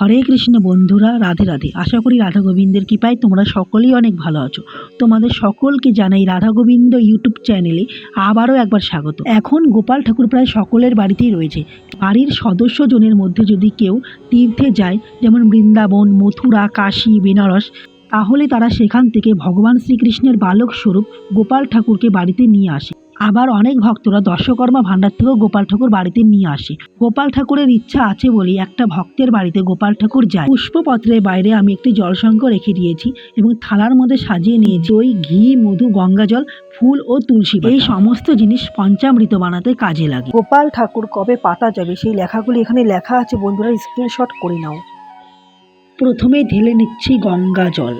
হরে কৃষ্ণ বন্ধুরা, রাধে রাধে। আশা করি রাধা গোবিন্দের কৃপায় তোমরা সকলেই অনেক ভালো আছো। তোমাদের সকলকে জানাই রাধা গোবিন্দ ইউটিউব চ্যানেলে আবারও একবার স্বাগত। এখন গোপাল ঠাকুর প্রায় সকলের বাড়িতেই রয়েছে। বাড়ির সদস্যজনের মধ্যে যদি কেউ তীর্থে যায়, যেমন বৃন্দাবন, মথুরা, কাশী, বেনারস তাহলে তারা সেখান থেকে ভগবান শ্রীকৃষ্ণের বালক স্বরূপ গোপাল ঠাকুরকে বাড়িতে নিয়ে আসে। আবার অনেক ভক্তরা দর্শকর্মা ভাণ্ডার থেকেও গোপাল ঠাকুর বাড়িতে নিয়ে আসে। গোপাল ঠাকুরের ইচ্ছা আছে বলেই একটা ভক্তের বাড়িতে গোপাল ঠাকুর যায়। পুষ্পপত্রের বাইরে আমি একটি জলশঙ্খ রেখে দিয়েছি এবং থালার মধ্যে সাজিয়ে নিয়েছি ওই ঘি, মধু, গঙ্গাজল, ফুল ও তুলসী এই সমস্ত জিনিস পঞ্চামৃত বানাতে কাজে লাগে। গোপাল ঠাকুর কবে পাতা যাবে সেই লেখাগুলি এখানে লেখা আছে। বন্ধুরা স্ক্রিনশট করে নাও। প্রথমে ঢেলে নিচ্ছি গঙ্গা জল।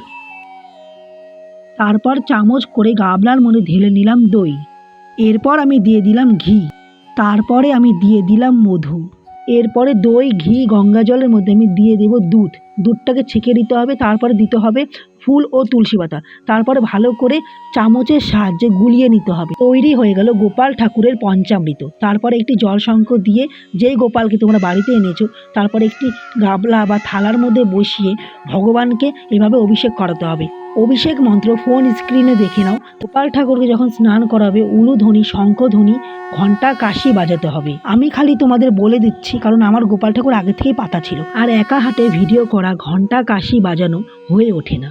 তারপর চামচ করে গাবলার মনে ঢেলে নিলাম দই। এরপর আমি দিয়ে দিলাম ঘি। তারপরে আমি দিয়ে দিলাম মধু। এরপরে দই, ঘি, গঙ্গা জলের মধ্যে আমি দিয়ে দেব দুধ। দুধটাকে ছেঁকে দিতে হবে, তারপরে দিতে হবে ফুল ও তুলসী পাতা। তারপরে ভালো করে চামচের সাহায্যে গুলিয়ে নিতে হবে। তৈরি হয়ে গেল গোপাল ঠাকুরের পঞ্চামৃত। তারপরে একটি জল শঙ্খ দিয়ে যেই গোপালকে তোমরা বাড়িতে এনেছো, তারপরে একটি গাবলা বা থালার মধ্যে বসিয়ে ভগবানকে এভাবে অভিষেক করাতে হবে। অভিষেক মন্ত্র ফোন স্ক্রিনে দেখে নাও। গোপাল ঠাকুরকে যখন স্নান করাবে উলুধ্বনি শঙ্খধ্বনি ঘণ্টা কাশি বাজাতে হবে। আমি খালি তোমাদের বলে দিচ্ছি, কারণ আমার গোপাল ঠাকুর আগে থেকেই পাতা ছিল। আর একা হাতে ভিডিও করা ঘণ্টা কাশি বাজানো হয়ে ওঠে না।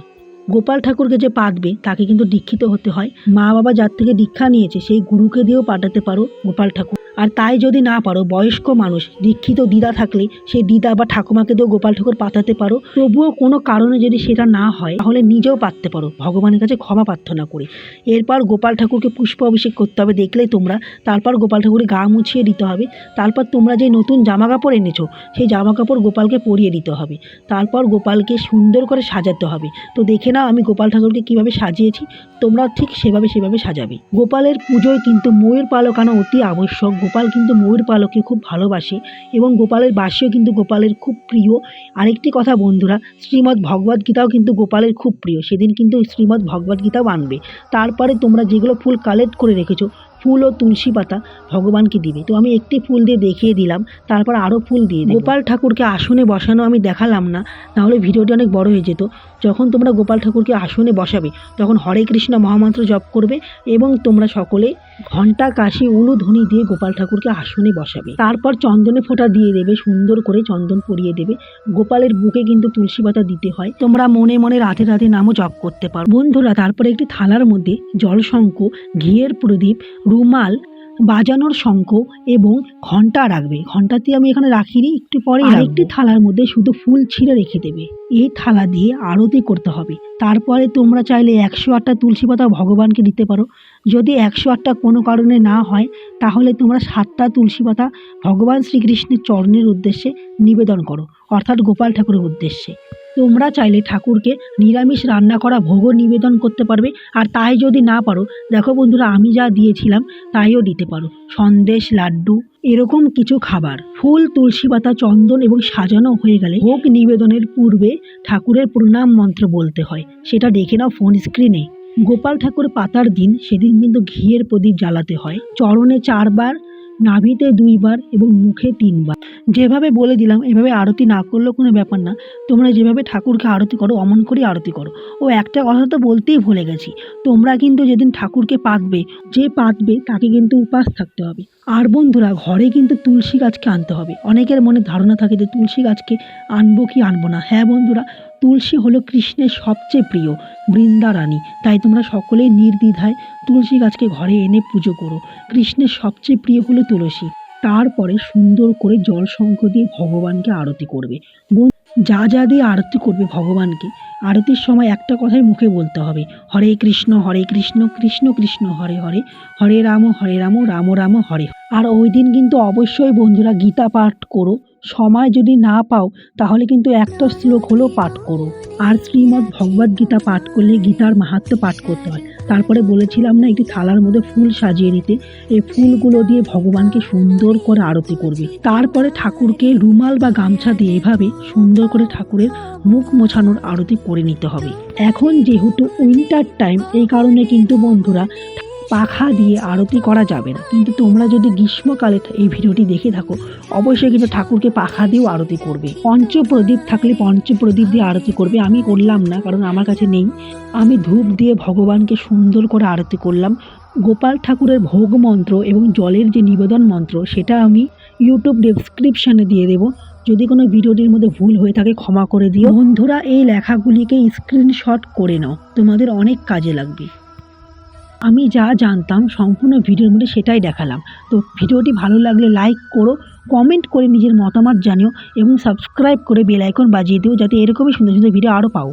গোপাল ঠাকুরকে যে পাতবে, তাকে কিন্তু দীক্ষিত হতে হয়। মা বাবা যার থেকে দীক্ষা নিয়েছে, সেই গুরুকে দিয়েও পাঠাতে পারো গোপাল ঠাকুর। আর তাই যদি না পারো, বয়স্ক মানুষ, দীক্ষিত দিদা থাকলে সেই দিদা বা ঠাকুমাকে দিয়েও গোপাল ঠাকুর পাঠাতে পারো। তবুও কোনো কারণে যদি সেটা না হয়, তাহলে নিজেও পাততে পারো। ভগবানের কাছে ক্ষমা প্রার্থনা করে। এরপর গোপাল ঠাকুরকে পুষ্প অভিষেক করতে হবে, দেখলেই তোমরা। তারপর গোপাল ঠাকুরের গা মুছিয়ে দিতে হবে। তারপর তোমরা যে নতুন জামা কাপড় এনেছো, সেই জামা কাপড় গোপালকে পরিয়ে দিতে হবে। তারপর গোপালকে সুন্দর করে সাজাতে হবে। তো দেখে নাও আমি গোপাল ঠাকুরকে কীভাবে সাজিয়েছি। তোমরা ঠিক সেভাবে সেভাবে সাজাবে। গোপালের পুজোয় কিন্তু ময়ূর পালক আনা অতি আবশ্যক। গোপাল কিন্তু ময়ূর পালককে খুব ভালোবাসে এবং গোপালের বাসিও কিন্তু গোপালের খুব প্রিয়। আরেকটি কথা বন্ধুরা, শ্রীমদ্ ভগবদ গীতাও কিন্তু গোপালের খুব প্রিয়। সেদিন কিন্তু শ্রীমদ্ ভগবদ গীতাও আনবে। তারপরে তোমরা যেগুলো ফুল কালেক্ট করে রেখেছো, ফুল ও তুলসী পাতা ভগবানকে দিবে। তো আমি একটি ফুল দিয়ে দেখিয়ে দিলাম, তারপর আরও ফুল দিয়ে গোপাল ঠাকুরকে আসনে বসানো আমি দেখালাম না, নাহলে ভিডিওটি অনেক বড় হয়ে যেত। যখন তোমরা গোপাল ঠাকুরকে আসনে বসাবে, তখন হরে কৃষ্ণ মহামন্ত্র জপ করবে এবং তোমরা সকলে ঘণ্টা কাশি, উলু ধ্বনি দিয়ে গোপাল ঠাকুরকে আসনে বসাবে। তারপর চন্দনে ফোঁটা দিয়ে দেবে, সুন্দর করে চন্দন পরিয়ে দেবে। গোপালের বুকে কিন্তু তুলসী পাতা দিতে হয়। তোমরা মনে মনে রাতে রাতে নামও জপ করতে পারো। বন্ধুরা, তারপরে একটি থালার মধ্যে জলশঙ্ক, ঘিয়ের প্রদীপ, রুমাল বাজানোর শঙ্খ এবং ঘণ্টা রাখবে। ঘন্টাটি আমি এখানে রাখিনি, একটু পরে আরেকটি থালার মধ্যে শুধু ফুল ছিঁড়ে রেখে দেবে। এই থালা দিয়ে আরতি করতে হবে। তারপরে তোমরা চাইলে একশো আটটা তুলসী পাতা ভগবানকে দিতে পারো। যদি একশো আটটা কোনো কারণে না হয়, তাহলে তোমরা সাতটা তুলসী পাতা ভগবান শ্রীকৃষ্ণের চরণের উদ্দেশ্যে নিবেদন করো, অর্থাৎ গোপাল ঠাকুরের উদ্দেশ্যে। তোমরা চাইলে ঠাকুরকে নিরামিষ রান্না করা ভোগও নিবেদন করতে পারবে। আর তাই যদি না পারো, দেখো বন্ধুরা, আমি যা দিয়েছিলাম তাইও দিতে পারো। সন্দেশ, লাড্ডু, এরকম কিছু খাবার। ফুল, তুলসী পাতা, চন্দন এবং সাজানো হয়ে গেলে ভোগ নিবেদনের পূর্বে ঠাকুরের প্রণাম মন্ত্র বলতে হয়। সেটা দেখে নাও ফোন স্ক্রিনে। গোপাল ঠাকুর পাতার দিন সেদিন কিন্তু ঘিয়ের প্রদীপ জ্বালাতে হয়। চরণে চারবার নাভিতে দুইবার এবং মুখে তিনবার। যেভাবে বলে দিলাম, এভাবে আরতি না করলেও কোনো ব্যাপার না। তোমরা যেভাবে ঠাকুরকে আরতি করো, অমন করে আরতি করো। ও একটা কথা তো বলতেই ভুলে গেছি। তোমরা কিন্তু যেদিন ঠাকুরকে পাতবে, যে পাতবে তাকে কিন্তু উপাস থাকতে হবে। আর বন্ধুরা, ঘরে কিন্তু তুলসী গাছকে আনতে হবে। অনেকের মনে ধারণা থাকে যে তুলসী গাছকে আনব কি আনব না। হ্যাঁ বন্ধুরা, তুলসী হলো কৃষ্ণের সবচেয়ে প্রিয় বৃন্দা রানী তাই তোমরা সকলেই নির্দ্বিধায় তুলসী গাছকে ঘরে এনে পুজো করো। কৃষ্ণের সবচেয়ে প্রিয় হলো তুলসী। তারপরে সুন্দর করে জল শঙ্খ দিয়ে ভগবানকে আরতি করবে। যা যা দিয়ে আরতি করবে ভগবানকে। আরতির সময় একটা কথাই মুখে বলতে হবে। হরে কৃষ্ণ হরে কৃষ্ণ কৃষ্ণ কৃষ্ণ, হরে হরে। হরে রাম হরে রাম রাম রাম, হরে। আর ওই দিন কিন্তু অবশ্যই বন্ধুরা গীতা পাঠ করো। সময় যদি না পাও, তাহলে কিন্তু একটা শ্লোক হলেও পাঠ করো। আর শ্রীমদ্ ভগবদ গীতা পাঠ করলে গীতার মাহাত্ম পাঠ করতে হয়। তারপরে বলেছিলাম না, একটি থালার মধ্যে ফুল সাজিয়ে নিতে এই ফুলগুলো দিয়ে ভগবানকে সুন্দর করে আরতি করবে। তারপরে ঠাকুরকে রুমাল বা গামছা দিয়ে এভাবে সুন্দর করে ঠাকুরের মুখ মোছানোর আরতি করে নিতে হবে। এখন যেহেতু উইন্টার টাইম এই কারণে কিন্তু বন্ধুরা পাখা দিয়ে আরতি করা যাবে না। কিন্তু তোমরা যদি গ্রীষ্মকালে এই ভিডিওটি দেখে থাকো, অবশ্যই কিন্তু ঠাকুরকে পাখা দিয়েও আরতি করবে। পঞ্চপ্রদীপ থাকলে পঞ্চপ্রদীপ দিয়ে আরতি করবে। আমি করলাম না, কারণ আমার কাছে নেই। আমি ধূপ দিয়ে ভগবানকে সুন্দর করে আরতি করলাম। গোপাল ঠাকুরের ভোগ মন্ত্র এবং জলের যে নিবেদন মন্ত্র, সেটা আমি ইউটিউব ডেসক্রিপশানে দিয়ে দেবো। যদি কোনো ভিডিওটির মধ্যে ভুল হয়ে থাকে, ক্ষমা করে দিও। বন্ধুরা, এই লেখাগুলিকে স্ক্রিনশট করে নাও। তোমাদের অনেক কাজে লাগবে। আমি যা জানতাম সম্পূর্ণ ভিডিওর মধ্যে সেটাই দেখালাম। তো ভিডিওটি ভালো লাগলে লাইক করো কমেন্ট করে নিজের মতামত জানিও এবং সাবস্ক্রাইব করে বেল আইকন বাজিয়ে দিও যাতে এরকমই সুন্দর সুন্দর ভিডিও আরও পাও।